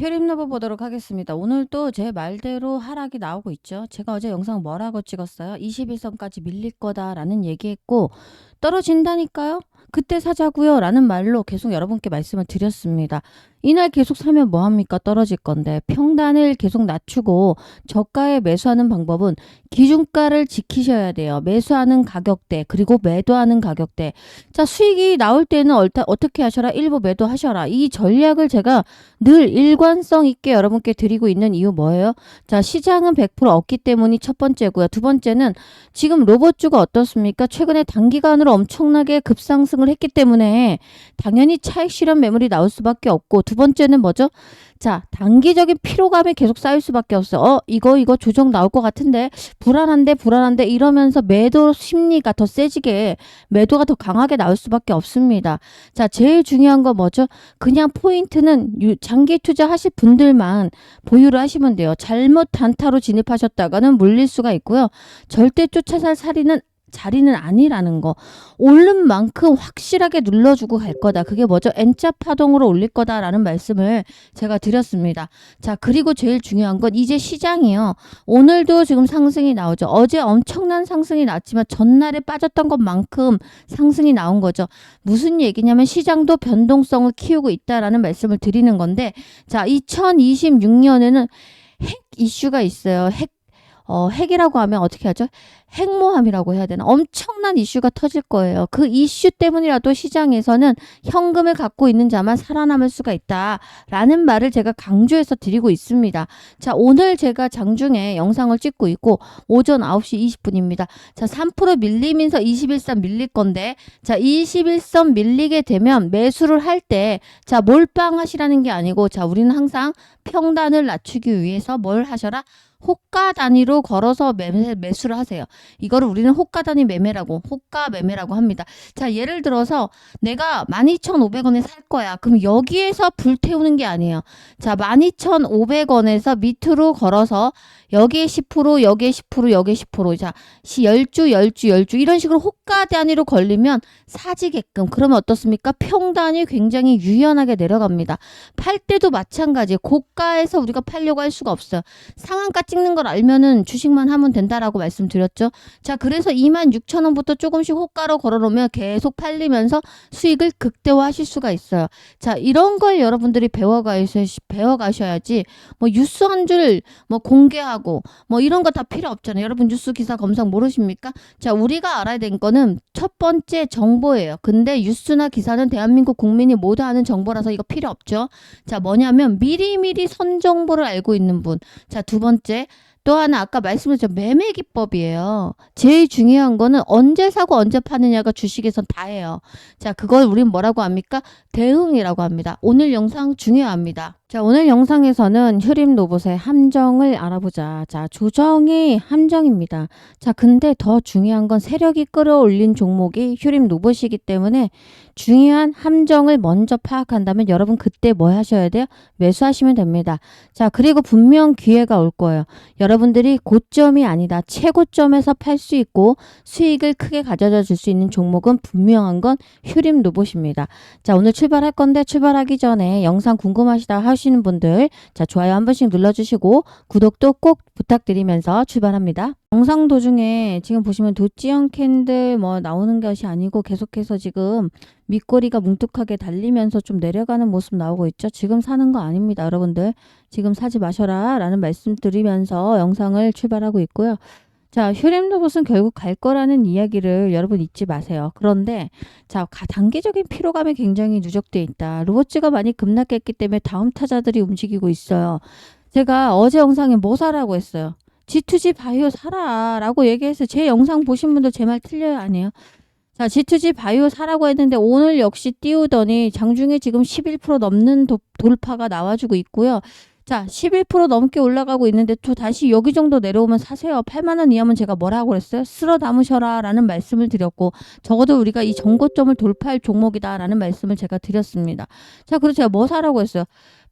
효림노브 보도록 하겠습니다. 오늘 또제 말대로 하락이 나오고 있죠. 제가 어제 영상 뭐라고 찍었어요? 21선까지 밀릴 거다라는 얘기했고 떨어진다니까요? 그때 사자고요 라는 말로 계속 여러분께 말씀을 드렸습니다. 이날 계속 사면 뭐합니까? 떨어질 건데 평단을 계속 낮추고 저가에 매수하는 방법은 기준가를 지키셔야 돼요. 매수하는 가격대 그리고 매도하는 가격대 자 수익이 나올 때는 얼타, 어떻게 하셔라? 일부 매도하셔라. 이 전략을 제가 늘 일관성 있게 여러분께 드리고 있는 이유 뭐예요? 자 시장은 100% 없기 때문이 첫 번째고요. 두 번째는 지금 로봇주가 어떻습니까? 최근에 단기간으로 엄청나게 급상승을 했기 때문에 당연히 차익 실현 매물이 나올 수밖에 없고 두 번째는 뭐죠? 자, 단기적인 피로감이 계속 쌓일 수밖에 없어요. 어, 이거 이거 조정 나올 것 같은데 불안한데 불안한데 이러면서 매도 심리가 더 세지게 매도가 더 강하게 나올 수밖에 없습니다. 자, 제일 중요한 거 뭐죠? 그냥 포인트는 유- 장기 투자하실 분들만 보유를 하시면 돼요. 잘못 단타로 진입하셨다가는 물릴 수가 있고요. 절대 쫓아살 사리는 자리는 아니라는 거. 오른 만큼 확실하게 눌러주고 갈 거다. 그게 뭐죠? N자 파동으로 올릴 거다라는 말씀을 제가 드렸습니다. 자, 그리고 제일 중요한 건 이제 시장이요. 오늘도 지금 상승이 나오죠. 어제 엄청난 상승이 났지만 전날에 빠졌던 것만큼 상승이 나온 거죠. 무슨 얘기냐면 시장도 변동성을 키우고 있다라는 말씀을 드리는 건데 자, 2026년에는 핵 이슈가 있어요. 핵 어, 핵이라고 하면 어떻게 하죠? 핵모함이라고 해야 되나? 엄청난 이슈가 터질 거예요. 그 이슈 때문이라도 시장에서는 현금을 갖고 있는 자만 살아남을 수가 있다라는 말을 제가 강조해서 드리고 있습니다. 자, 오늘 제가 장중에 영상을 찍고 있고 오전 9시 20분입니다. 자, 3% 밀리면서 21선 밀릴 건데 자, 21선 밀리게 되면 매수를 할 때 자, 몰빵하시라는 게 아니고 자, 우리는 항상 평단을 낮추기 위해서 뭘 하셔라? 호가 단위로 걸어서 매매, 매수를 하세요. 이거를 우리는 호가 단위 매매라고, 호가 매매라고 합니다. 자, 예를 들어서 내가 12,500원에 살 거야. 그럼 여기에서 불 태우는 게 아니에요. 자, 12,500원에서 밑으로 걸어서 여기에 10%, 여기에 10%, 여기에 10%. 자, 시 10주, 10주, 10주. 이런 식으로 호가 단위로 걸리면 사지게끔. 그러면 어떻습니까? 평단이 굉장히 유연하게 내려갑니다. 팔 때도 마찬가지. 고가에서 우리가 팔려고 할 수가 없어요. 상한가 찍는 걸 알면은 주식만 하면 된다라고 말씀드렸죠. 자, 그래서 26,000원부터 조금씩 호가로 걸어놓으면 계속 팔리면서 수익을 극대화하실 수가 있어요. 자, 이런 걸 여러분들이 배워가셔, 배워가셔야지 뭐 뉴스 한 줄 뭐 공개하고 뭐 이런 거 다 필요 없잖아요. 여러분 뉴스 기사 검색 모르십니까? 자, 우리가 알아야 될 거는 첫 번째 정보예요. 근데 뉴스나 기사는 대한민국 국민이 모두 아는 정보라서 이거 필요 없죠. 자, 뭐냐면 미리미리 선 정보를 알고 있는 분. 자, 두 번째. 또 하나 아까 말씀드렸죠 매매 기법이에요. 제일 중요한 거는 언제 사고 언제 파느냐가 주식에선 다예요. 자, 그걸 우린 뭐라고 합니까? 대응이라고 합니다. 오늘 영상 중요합니다. 자, 오늘 영상에서는 효림 로봇의 함정을 알아보자. 자, 조정이 함정입니다. 자, 근데 더 중요한 건 세력이 끌어올린 종목이 효림 로봇이기 때문에 중요한 함정을 먼저 파악한다면 여러분 그때 뭐 하셔야 돼요? 매수하시면 됩니다. 자, 그리고 분명 기회가 올 거예요. 여러분들이 고점이 아니다. 최고점에서 팔 수 있고 수익을 크게 가져다 줄 수 있는 종목은 분명한 건 효림 로봇입니다. 자, 오늘 출발할 건데 출발하기 전에 영상 궁금하시다 하시는 분들 자, 좋아요 한 번씩 눌러주시고 구독도 꼭 부탁드리면서 출발합니다. 영상 도중에 지금 보시면 도찌형 캔들 뭐 나오는 것이 아니고 계속해서 지금 밑꼬리가 뭉툭하게 달리면서 좀 내려가는 모습 나오고 있죠. 지금 사는 거 아닙니다, 여러분들. 지금 사지 마셔라 라는 말씀 드리면서 영상을 출발하고 있고요. 자, 효림 로봇은 결국 갈 거라는 이야기를 여러분 잊지 마세요. 그런데 자, 가- 단기적인 피로감이 굉장히 누적돼 있다. 로봇즈가 많이 급락했기 때문에 다음 타자들이 움직이고 있어요. 제가 어제 영상에 뭐 사라고 했어요. G2G 바이오 사라 라고 얘기해서 제 영상 보신 분들 제 말 틀려요 아니에요? 자, G2G 바이오 사라고 했는데 오늘 역시 띄우더니 장중에 지금 11% 넘는 도- 돌파가 나와주고 있고요. 자, 11% 넘게 올라가고 있는데 또 다시 여기 정도 내려오면 사세요. 8만 원 이하면 제가 뭐라고 그랬어요? 쓸어 담으셔라라는 말씀을 드렸고 적어도 우리가 이 정고점을 돌파할 종목이다라는 말씀을 제가 드렸습니다. 자, 그래서 제가 뭐 사라고 했어요?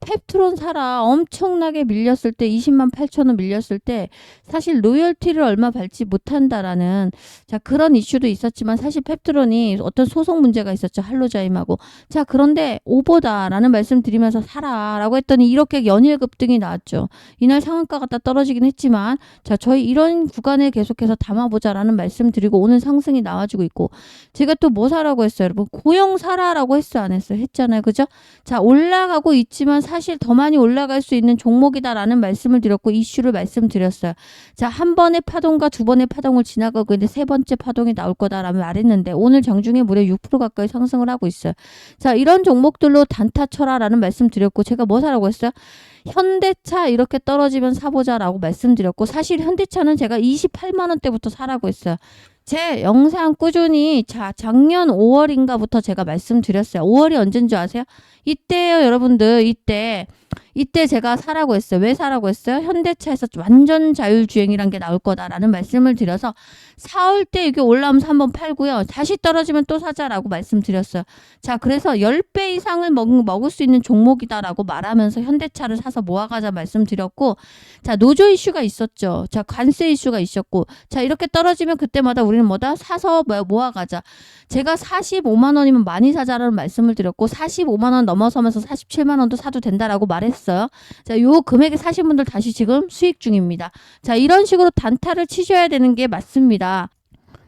펩트론 사라 엄청나게 밀렸을 때 20만 8천 원 밀렸을 때 사실 로열티를 얼마 받지 못한다라는 자 그런 이슈도 있었지만 사실 펩트론이 어떤 소송 문제가 있었죠. 할로자임하고. 자 그런데 오보다라는 말씀 드리면서 사라라고 했더니 이렇게 연일 급등이 나왔죠. 이날 상한가가 다 떨어지긴 했지만 자 저희 이런 구간에 계속해서 담아보자라는 말씀 드리고 오늘 상승이 나와주고 있고. 제가 또 뭐 사라고 했어요? 여러분 고용 사라라고 했어 안 했어요? 했잖아요. 그죠? 자 올라가고 있지만 사실 더 많이 올라갈 수 있는 종목이다라는 말씀을 드렸고 이슈를 말씀드렸어요. 자 한 번의 파동과 두 번의 파동을 지나가고 있는데 세 번째 파동이 나올 거다라고 말했는데 오늘 장중에 무려 6% 가까이 상승을 하고 있어요. 자 이런 종목들로 단타 쳐라라는 말씀 드렸고 제가 뭐 사라고 했어요? 현대차 이렇게 떨어지면 사보자라고 말씀드렸고 사실 현대차는 제가 28만 원대부터 사라고 했어요. 제 영상 꾸준히 자 작년 5월인가부터 제가 말씀드렸어요. 5월이 언제인 줄 아세요? 이때요 여러분들 이때 이때 제가 사라고 했어요. 왜 사라고 했어요? 현대차에서 완전 자율주행이란 게 나올 거다라는 말씀을 드려서 사올 때 이게 올라오면서 한번 팔고요. 다시 떨어지면 또 사자라고 말씀드렸어요. 자, 그래서 10배 이상을 먹, 먹을 수 있는 종목이다라고 말하면서 현대차를 사서 모아가자 말씀드렸고 자, 노조 이슈가 있었죠. 자, 관세 이슈가 있었고 자, 이렇게 떨어지면 그때마다 우리는 뭐다? 사서 뭐- 모아가자. 제가 45만 원이면 많이 사자라는 말씀을 드렸고 45만 원 넘어서면서 47만 원도 사도 된다라고 말 했어요. 자, 요 금액에 사신 분들 다시 지금 수익 중입니다. 자, 이런 식으로 단타를 치셔야 되는 게 맞습니다.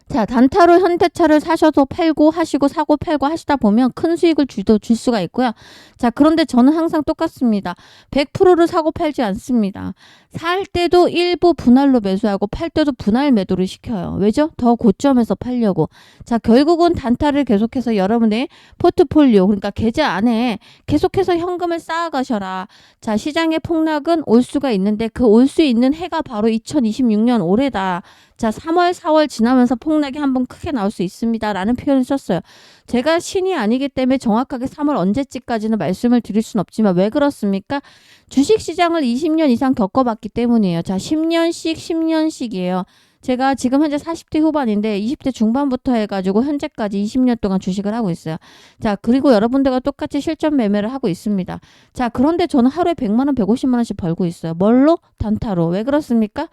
자, 단타로 현대차를 사셔도 팔고 하시고 사고 팔고 하시다 보면 큰 수익을 주도 줄 수가 있고요. 자, 그런데 저는 항상 똑같습니다. 100%를 사고 팔지 않습니다. 살 때도 일부 분할로 매수하고 팔 때도 분할 매도를 시켜요. 왜죠? 더 고점에서 팔려고. 자, 결국은 단타를 계속해서 여러분의 포트폴리오, 그러니까 계좌 안에 계속해서 현금을 쌓아 가셔라. 자, 시장의 폭락은 올 수가 있는데 그 올 수 있는 해가 바로 2026년 올해다. 자, 3월, 4월 지나면서 폭락이 한번 크게 나올 수 있습니다. 라는 표현을 썼어요. 제가 신이 아니기 때문에 정확하게 3월 언제쯤까지는 말씀을 드릴 순 없지만 왜 그렇습니까? 주식 시장을 20년 이상 겪어봤기 때문이에요. 자, 10년씩, 10년씩이에요. 제가 지금 현재 40대 후반인데 20대 중반부터 해가지고 현재까지 20년 동안 주식을 하고 있어요. 자, 그리고 여러분들과 똑같이 실전 매매를 하고 있습니다. 자, 그런데 저는 하루에 100만 원, 150만 원씩 벌고 있어요. 뭘로? 단타로. 왜 그렇습니까?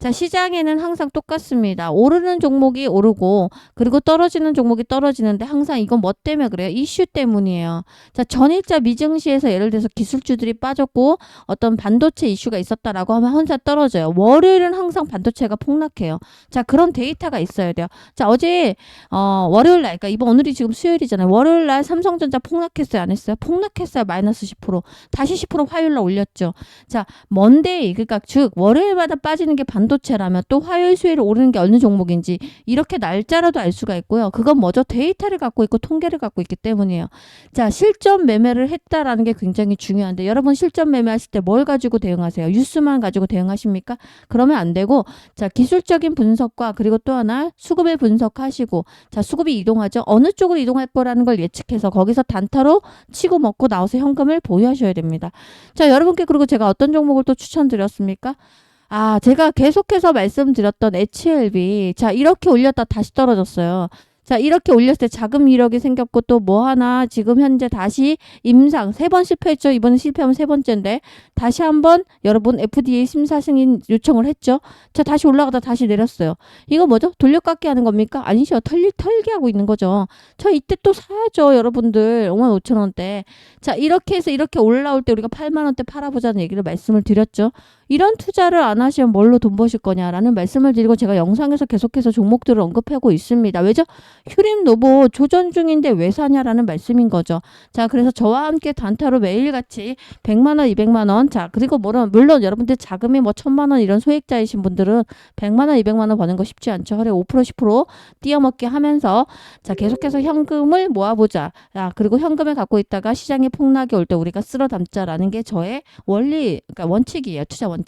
자, 시장에는 항상 똑같습니다. 오르는 종목이 오르고 그리고 떨어지는 종목이 떨어지는데 항상 이건 뭐 때문에 그래요? 이슈 때문이에요. 자, 전일자 미증시에서 예를 들어서 기술주들이 빠졌고 어떤 반도체 이슈가 있었다라고 하면 혼자 떨어져요. 월요일은 항상 반도체가 폭락해요. 자, 그런 데이터가 있어야 돼요. 자, 어제 어, 월요일 날, 그러니까 이번 오늘이 지금 수요일이잖아요. 월요일 날 삼성전자 폭락했어요, 안 했어요? 폭락했어요, 마이너스 10%. 다시 10% 화요일 날 올렸죠. 자, 먼데이, 그러니까 즉 월요일마다 빠지는 게 반도 체라면 또 화요일, 수요일 오르는 게 어느 종목인지 이렇게 날짜라도 알 수가 있고요. 그건 뭐죠? 데이터를 갖고 있고 통계를 갖고 있기 때문이에요. 자, 실전 매매를 했다라는 게 굉장히 중요한데 여러분 실전 매매하실 때 뭘 가지고 대응하세요? 뉴스만 가지고 대응하십니까? 그러면 안 되고 자, 기술적인 분석과 그리고 또 하나 수급을 분석하시고 자, 수급이 이동하죠. 어느 쪽으로 이동할 거라는 걸 예측해서 거기서 단타로 치고 먹고 나와서 현금을 보유하셔야 됩니다. 자, 여러분께 그리고 제가 어떤 종목을 또 추천드렸습니까? 아, 제가 계속해서 말씀드렸던 HLB. 자, 이렇게 올렸다 다시 떨어졌어요. 자, 이렇게 올렸을 때 자금 이력이 생겼고 또 뭐 하나 지금 현재 다시 임상 세 번 실패했죠. 이번에 실패하면 세 번째인데 다시 한번 여러분 FDA 심사 승인 요청을 했죠. 자, 다시 올라가다 다시 내렸어요. 이거 뭐죠? 돌려깎기 하는 겁니까? 아니죠. 털리, 털기 하고 있는 거죠. 저 이때 또 사야죠. 여러분들. 5만 5천 원대. 자, 이렇게 해서 이렇게 올라올 때 우리가 8만 원대 팔아 보자는 얘기를 말씀을 드렸죠. 이런 투자를 안 하시면 뭘로 돈 버실 거냐라는 말씀을 드리고 제가 영상에서 계속해서 종목들을 언급하고 있습니다. 왜죠? 휴림 노보 조전 중인데 왜 사냐라는 말씀인 거죠. 자, 그래서 저와 함께 단타로 매일같이 100만 원, 200만 원. 자, 그리고 물론 물론 여러분들 자금이 뭐 1000만 원 이런 소액자이신 분들은 100만 원, 200만 원 버는 거 쉽지 않죠. 하루에 5% 10% 띄어먹게 하면서 자, 계속해서 현금을 모아보자. 자, 그리고 현금을 갖고 있다가 시장에 폭락이 올 때 우리가 쓸어 담자라는 게 저의 원리, 그러니까 원칙이에요. 투자 원칙.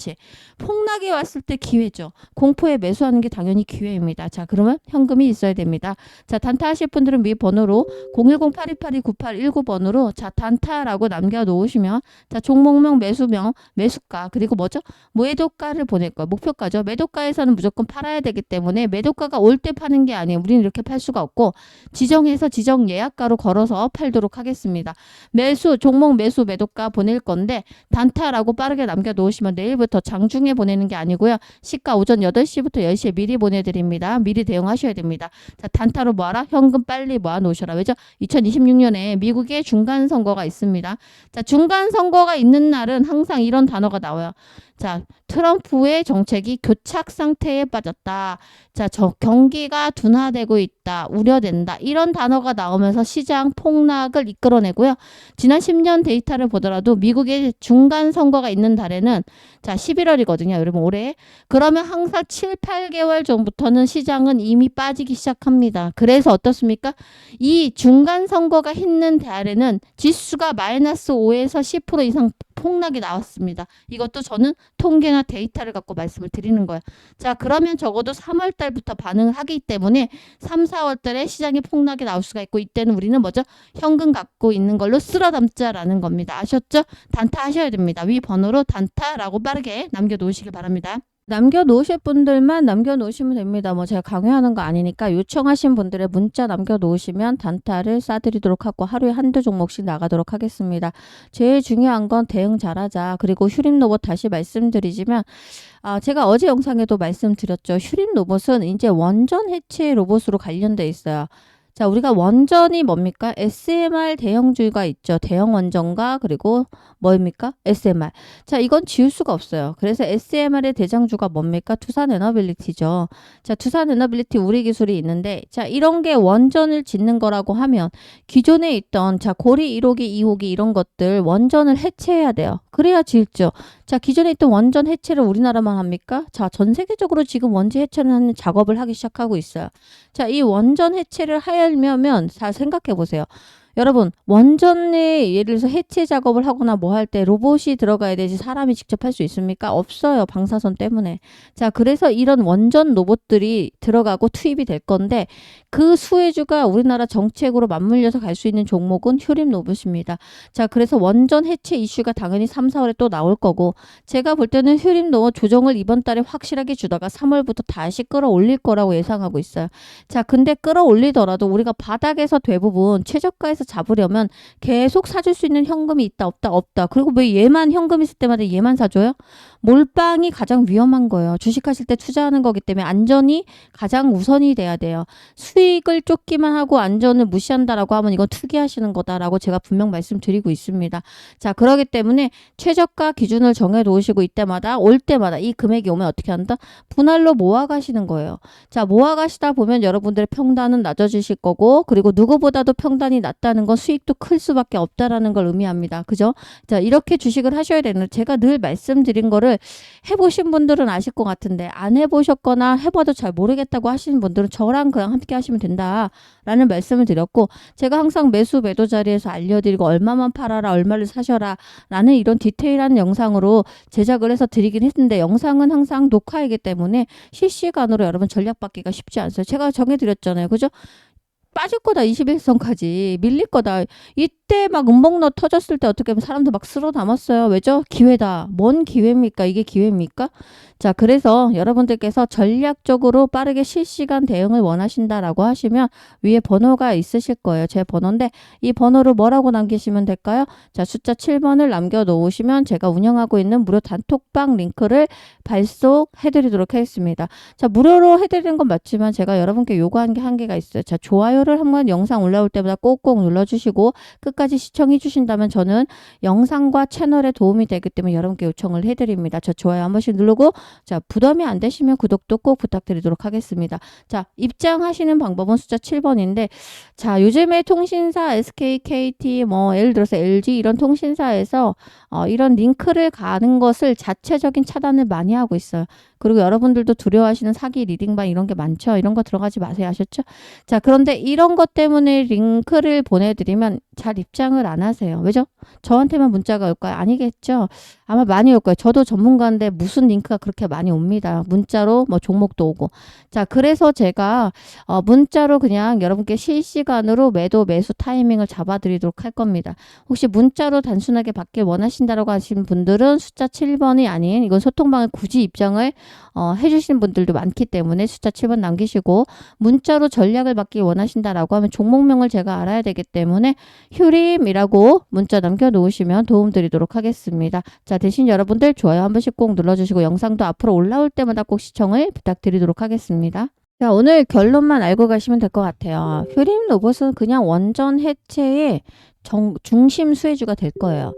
폭락이 왔을 때 기회죠. 공포에 매수하는 게 당연히 기회입니다. 자, 그러면 현금이 있어야 됩니다. 자, 단타 하실 분들은 위 번호로 010-8282-9819번으로 자, 단타라고 남겨 놓으시면 자, 종목명, 매수명, 매수가 그리고 뭐죠? 매도가를 보낼 거예요. 목표가죠. 매도가에서는 무조건 팔아야 되기 때문에 매도가가 올 때 파는 게 아니에요. 우리는 이렇게 팔 수가 없고 지정해서 지정 예약가로 걸어서 팔도록 하겠습니다. 매수, 종목 매수, 매도가 보낼 건데 단타라고 빠르게 남겨 놓으시면 내일 부터 장중에 보내는 게 아니고요. 시가 오전 8시부터 10시에 미리 보내드립니다. 미리 대응하셔야 됩니다. 자, 단타로 모아라. 현금 빨리 모아 놓으셔라. 왜죠? 2026년에 미국에 중간 선거가 있습니다. 자, 중간 선거가 있는 날은 항상 이런 단어가 나와요. 자, 트럼프의 정책이 교착 상태에 빠졌다. 자, 저 경기가 둔화되고 있다. 우려된다. 이런 단어가 나오면서 시장 폭락을 이끌어내고요. 지난 10년 데이터를 보더라도 미국의 중간 선거가 있는 달에는 자, 11월이거든요. 여러분 올해. 그러면 항상 7, 8개월 전부터는 시장은 이미 빠지기 시작합니다. 그래서 어떻습니까? 이 중간 선거가 있는 달에는 지수가 마이너스 5에서 10% 이상 폭락이 나왔습니다. 이것도 저는 통계나 데이터를 갖고 말씀을 드리는 거예요. 자, 그러면 적어도 3월 달부터 반응을 하기 때문에 3, 4월 달에 시장이 폭락이 나올 수가 있고 이때는 우리는 뭐죠? 현금 갖고 있는 걸로 쓸어 담자라는 겁니다. 아셨죠? 단타 하셔야 됩니다. 위 번호로 단타라고 빠르게 남겨 놓으시길 바랍니다. 남겨 놓으실 분들만 남겨 놓으시면 됩니다. 뭐 제가 강요하는 거 아니니까 요청하신 분들의 문자 남겨 놓으시면 단타를 싸드리도록 하고 하루에 한두 종목씩 나가도록 하겠습니다. 제일 중요한 건 대응 잘하자. 그리고 휴림 로봇 다시 말씀드리지만 아, 제가 어제 영상에도 말씀드렸죠. 휴림 로봇은 이제 원전 해체 로봇으로 관련돼 있어요. 자, 우리가 원전이 뭡니까? SMR 대형주의가 있죠. 대형 원전과 그리고 뭐입니까? SMR. 자, 이건 지울 수가 없어요. 그래서 SMR의 대장주가 뭡니까? 투산 에너빌리티죠. 자, 투산 에너빌리티 우리 기술이 있는데 자, 이런 게 원전을 짓는 거라고 하면 기존에 있던 자, 고리 1호기, 2호기 이런 것들 원전을 해체해야 돼요. 그래야 지을죠. 자, 기존에 있던 원전 해체를 우리나라만 합니까? 자, 전 세계적으로 지금 원전 해체를 하는 작업을 하기 시작하고 있어요. 자, 이 원전 해체를 하 려면 잘 생각해 보세요. 여러분, 원전에 예를 들어서 해체 작업을 하거나 뭐 할 때 로봇이 들어가야 되지 사람이 직접 할 수 있습니까? 없어요. 방사선 때문에. 자, 그래서 이런 원전 로봇들이 들어가고 투입이 될 건데 그 수혜주가 우리나라 정책으로 맞물려서 갈 수 있는 종목은 휴림 로봇입니다. 자, 그래서 원전 해체 이슈가 당연히 3, 4월에 또 나올 거고 제가 볼 때는 휴림 로봇 조정을 이번 달에 확실하게 주다가 3월부터 다시 끌어올릴 거라고 예상하고 있어요. 자, 근데 끌어올리더라도 우리가 바닥에서 대부분 최저가에서 잡으려면 계속 사줄 수 있는 현금이 있다 없다 없다. 그리고 왜 얘만 현금 있을 때마다 얘만 사줘요? 몰빵이 가장 위험한 거예요. 주식하실 때 투자하는 거기 때문에 안전이 가장 우선이 돼야 돼요. 수익을 쫓기만 하고 안전을 무시한다라고 하면 이건 투기하시는 거다라고 제가 분명 말씀드리고 있습니다. 자, 그러기 때문에 최저가 기준을 정해 놓으시고 이때마다 올 때마다 이 금액이 오면 어떻게 한다? 분할로 모아 가시는 거예요. 자, 모아 가시다 보면 여러분들의 평단은 낮아지실 거고 그리고 누구보다도 평단이 낮다는 건 수익도 클 수밖에 없다라는 걸 의미합니다. 그죠? 자, 이렇게 주식을 하셔야 되는 제가 늘 말씀드린 거를 해보신 분들은 아실 것 같은데 안 해보셨거나 해봐도 잘 모르겠다고 하시는 분들은 저랑 그냥 함께 하시면 된다라는 말씀을 드렸고 제가 항상 매수 매도 자리에서 알려드리고 얼마만 팔아라 얼마를 사셔라 라는 이런 디테일한 영상으로 제작을 해서 드리긴 했는데 영상은 항상 녹화이기 때문에 실시간으로 여러분 전략 받기가 쉽지 않아요. 제가 정해드렸잖아요. 그죠? 빠질 거다 21선까지. 밀릴 거다. 이때 막 음봉너 터졌을 때 어떻게 보면 사람들 막 쓸어 담았어요. 왜죠? 기회다. 뭔 기회입니까? 이게 기회입니까? 자 그래서 여러분들께서 전략적으로 빠르게 실시간 대응을 원하신다라고 하시면 위에 번호가 있으실 거예요. 제 번호인데 이 번호를 뭐라고 남기시면 될까요? 자 숫자 7번을 남겨 놓으시면 제가 운영하고 있는 무료 단톡방 링크를 발송해 드리도록 하겠습니다. 자 무료로 해드리는 건 맞지만 제가 여러분께 요구한 게 한계가 있어요. 자 좋아요 좋아요를 한번 영상 올라올 때마다 꼭꼭 눌러주시고 끝까지 시청해 주신다면 저는 영상과 채널에 도움이 되기 때문에 여러분께 요청을 해드립니다. 저 좋아요 한 번씩 누르고 자 부담이 안 되시면 구독도 꼭 부탁드리도록 하겠습니다. 자 입장하시는 방법은 숫자 7번인데 자 요즘에 통신사 SK, KT 뭐 예를 들어서 LG 이런 통신사에서 어, 이런 링크를 가는 것을 자체적인 차단을 많이 하고 있어요. 그리고 여러분들도 두려워하시는 사기 리딩방 이런 게 많죠. 이런 거 들어가지 마세요. 아셨죠? 자, 그런데 이런 것 때문에 링크를 보내드리면 잘 입장을 안 하세요. 왜죠? 저한테만 문자가 올까요? 아니겠죠. 아마 많이 올 거예요. 저도 전문가인데 무슨 링크가 그렇게 많이 옵니다. 문자로 뭐 종목도 오고. 자, 그래서 제가 어, 문자로 그냥 여러분께 실시간으로 매도 매수 타이밍을 잡아 드리도록 할 겁니다. 혹시 문자로 단순하게 받길 원하신다라고 하시는 분들은 숫자 7번이 아닌 이건 소통방에 굳이 입장을 어, 해주시는 분들도 많기 때문에 숫자 7번 남기시고 문자로 전략을 받기 원하신다라고 하면 종목명을 제가 알아야 되기 때문에 휴림이라고 문자 남겨놓으시면 도움드리도록 하겠습니다. 자 대신 여러분들 좋아요 한 번씩 꼭 눌러주시고 영상도 앞으로 올라올 때마다 꼭 시청을 부탁드리도록 하겠습니다. 자 오늘 결론만 알고 가시면 될 것 같아요. 휴림 로봇은 그냥 원전 해체의 정, 중심 수혜주가 될 거예요.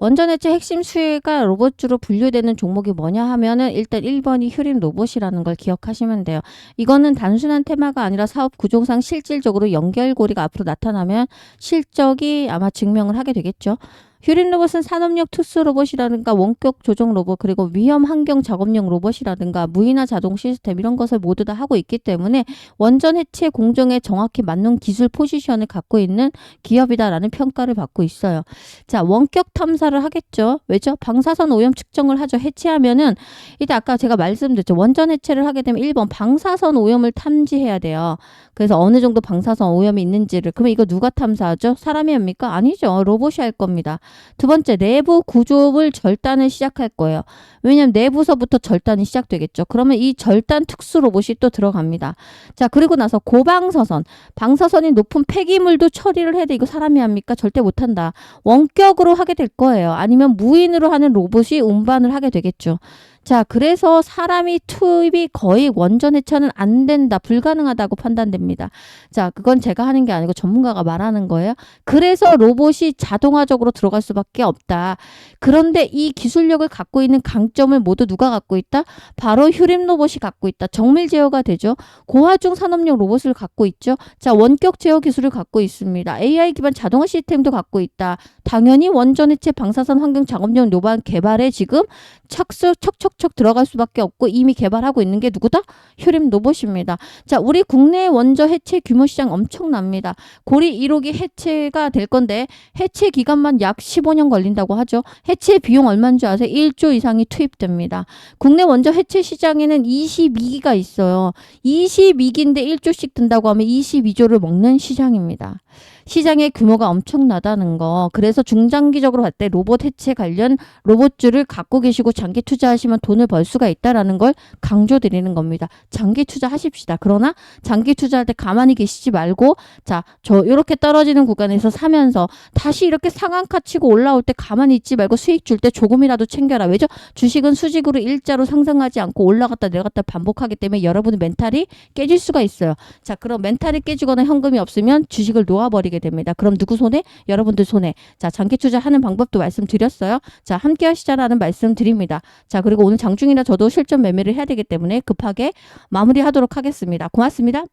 원전 해체 핵심 수혜가 로봇주로 분류되는 종목이 뭐냐 하면은 일단 1번이 휴림 로봇이라는 걸 기억하시면 돼요. 이거는 단순한 테마가 아니라 사업 구조상 실질적으로 연결고리가 앞으로 나타나면 실적이 아마 증명을 하게 되겠죠. 휴림 로봇은 산업용 특수 로봇이라든가 원격 조정 로봇 그리고 위험 환경 작업용 로봇이라든가 무인화 자동 시스템 이런 것을 모두 다 하고 있기 때문에 원전 해체 공정에 정확히 맞는 기술 포지션을 갖고 있는 기업이다라는 평가를 받고 있어요. 자, 원격 탐사를 하겠죠. 왜죠? 방사선 오염 측정을 하죠. 해체하면은 이때 아까 제가 말씀드렸죠. 원전 해체를 하게 되면 1번 방사선 오염을 탐지해야 돼요. 그래서 어느 정도 방사선 오염이 있는지를 그러면 이거 누가 탐사하죠? 사람이 합니까? 아니죠. 로봇이 할 겁니다. 두 번째 내부 구조물 절단을 시작할 거예요. 왜냐하면 내부서부터 절단이 시작되겠죠. 그러면 이 절단 특수 로봇이 또 들어갑니다. 자 그리고 나서 고방사선 방사선이 높은 폐기물도 처리를 해야 돼. 이거 사람이 합니까? 절대 못한다. 원격으로 하게 될 거예요. 아니면 무인으로 하는 로봇이 운반을 하게 되겠죠. 자, 그래서 사람이 투입이 거의 원전 해체는 안 된다, 불가능하다고 판단됩니다. 자, 그건 제가 하는 게 아니고 전문가가 말하는 거예요. 그래서 로봇이 자동화적으로 들어갈 수밖에 없다. 그런데 이 기술력을 갖고 있는 강점을 모두 누가 갖고 있다? 바로 휴림 로봇이 갖고 있다. 정밀 제어가 되죠. 고화중 산업용 로봇을 갖고 있죠. 자, 원격 제어 기술을 갖고 있습니다. AI 기반 자동화 시스템도 갖고 있다. 당연히 원전 해체 방사선 환경 작업용 로봇 개발에 지금 착수 척척 척 들어갈 수밖에 없고 이미 개발하고 있는 게 누구다? 휴림 로봇입니다. 자, 우리 국내 원전 해체 규모 시장 엄청납니다. 고리 1호기 해체가 될 건데 해체 기간만 약 15년 걸린다고 하죠. 해체 비용 얼마인 줄 아세요? 1조 이상이 투입됩니다. 국내 원전 해체 시장에는 22기가 있어요. 22기인데 1조씩 든다고 하면 22조를 먹는 시장입니다. 시장의 규모가 엄청나다는 거. 그래서 중장기적으로 봤을 때 로봇 해체 관련 로봇주를 갖고 계시고 장기 투자하시면 돈을 벌 수가 있다라는 걸 강조드리는 겁니다. 장기 투자하십시다. 그러나 장기 투자할 때 가만히 계시지 말고 자, 저 이렇게 떨어지는 구간에서 사면서 다시 이렇게 상한가 치고 올라올 때 가만히 있지 말고 수익 줄 때 조금이라도 챙겨라. 왜죠? 주식은 수직으로 일자로 상승하지 않고 올라갔다 내려갔다 반복하기 때문에 여러분의 멘탈이 깨질 수가 있어요. 자, 그럼 멘탈이 깨지거나 현금이 없으면 주식을 놓아버리게 됩니다. 그럼 누구 손에? 여러분들 손에. 자, 장기 투자하는 방법도 말씀드렸어요. 자, 함께 하시자라는 말씀 드립니다. 자, 그리고 오늘 장중이라 저도 실전 매매를 해야 되기 때문에 급하게 마무리하도록 하겠습니다. 고맙습니다.